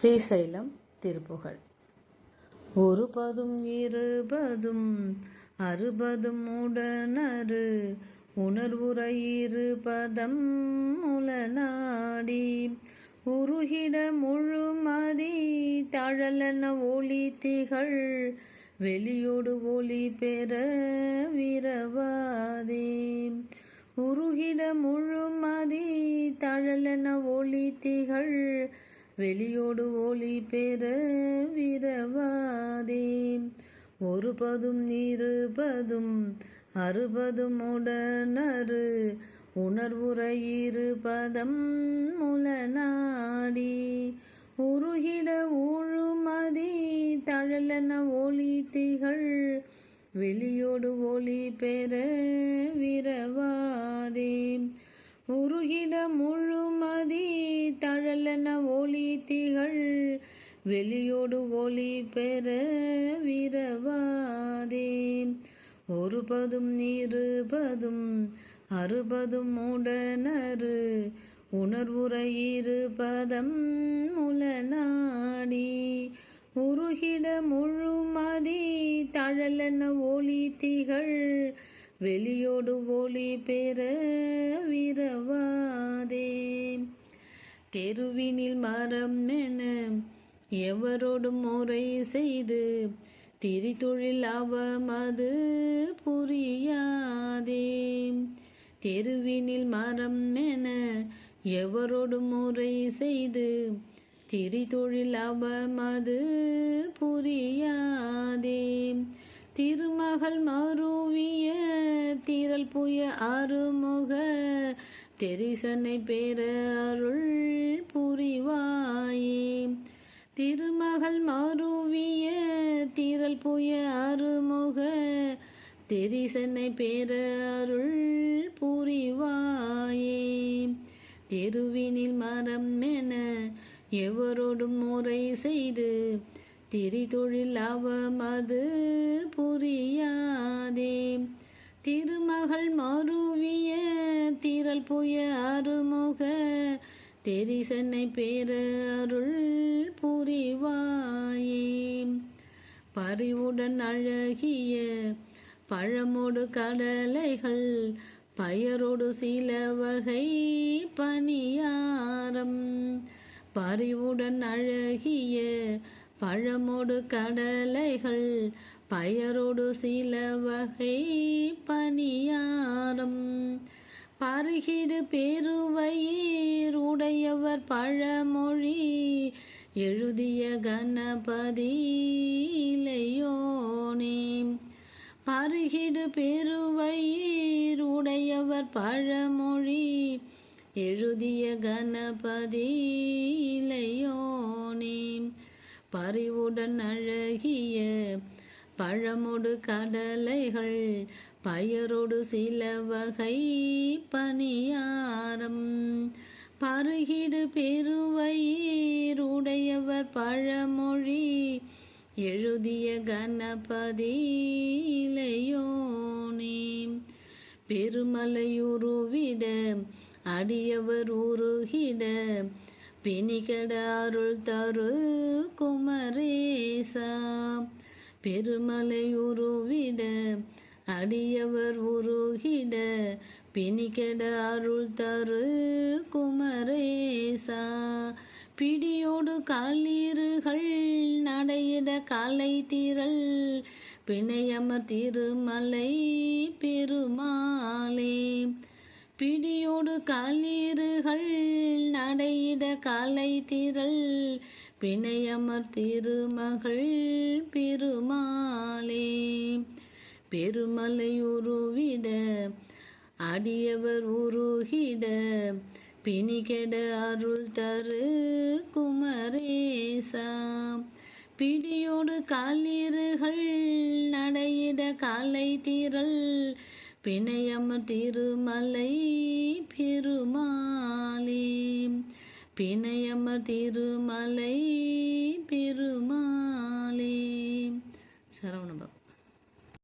ஸ்ரீசைலம் திருப்புகழ். ஒருபதும் இருபதும் அறுபதும் உடனரு உணர்வுரை இருபதம் முலநாடி உருகிட முழுமதி தழலன ஒளி திகழ் வெளியோடு ஒளி பெற விரவாதே. உருகிட முழுமதி தழலன ஒளி திகழ் வெளியோடு ஒளி பெற விரவாதே. ஒருபதும் இருபதும் அறுபதும் உடனரு உணர்வுரை இருபதம் முலநாடி உருகிட ஊழுமதி தழலன ஒளி திகழ் வெளியோடு ஒளி பெற விரவாதே. உருகிட முழு திகழ் வெளியோடு ஒளி பெற விரவாதே ஒருபதும் இருபதும் அறுபதும் உடனரு உணர்வுரை இருபதம் முலநாடி உருகிட முழுமதி தழலென ஒளி திகழ் வெளியோடு ஒளி பெற விரவாதே தெருவினில் மரம் என எவரோடும் முறை செய்து திரிதொழில் அவமது புரியாதே. தெருவினில் மரம் என எவரோடும் முறை செய்து திரிதொழில் அவமது புரியாதே. திருமகள் மருவிய திரள் புய அருமுக தெரிசனை பெற அருள் புரிவாயே. திருமகள் மருவிய திரள் புய அருமுக தெரிசனை பெற அருள் புரிவாயே. தெருவினில் மரம் என எவரோடும் முறை செய்து திரிதொழில் அவமது புரியாதே. திருமகள் மருவிய திரள் புய அருமுக தெரிசனை பேர அருள் புரிவாயே. பறிவுடன் அழகிய பழமோடு கடலைகள் பயரோடு சில வகை பனியாரம் பறிவுடன் அழகிய பழமோடு கடலைகள் பயரோடு சில வகை பணியாரம். பருகிடு பெருவயிர் உடையவர் பழமொழி. எழுதிய கணபதி இளையோனே பருகிடு பெருவயிர் உடையவர் பழமொழி. எழுதிய கணபதி இளையோனே பறிவுடன் அழகிய பழமொடு கடலைகள் பயரோடு சில வகை பணியாரம். பருகிடு பெருவயிர் உடையவர் பழமொழி எழுதிய கணபதி இளையோனே பெருமலையுருவிட அடியவர் உருகிட பிணிகட அருள் தரு குமரேசா. பெருமலை உருவிட அடியவர் உருகிட பிணிக்கட அருள் தரு குமரேசா. பிடியோடு காலீறுகள் நடையிட காலை தீரல் பிணையமர் திருமலை பெருமாளே. பிடியோடு காலீறுகள் நடையிட காலை தீரல் பிணையமர் திருமகள் பெருமாளே பெருமலை உருவிட அடியவர் உருகிட பிணிகெட அருள் தரு குமரேசா. பிடியோடு காலீறுகள் நடையிட காலை தீரல் பிணையமர் திருமலை பெருமாளே. பிணையமர் திருமலை பெருமாளே சரவணபவ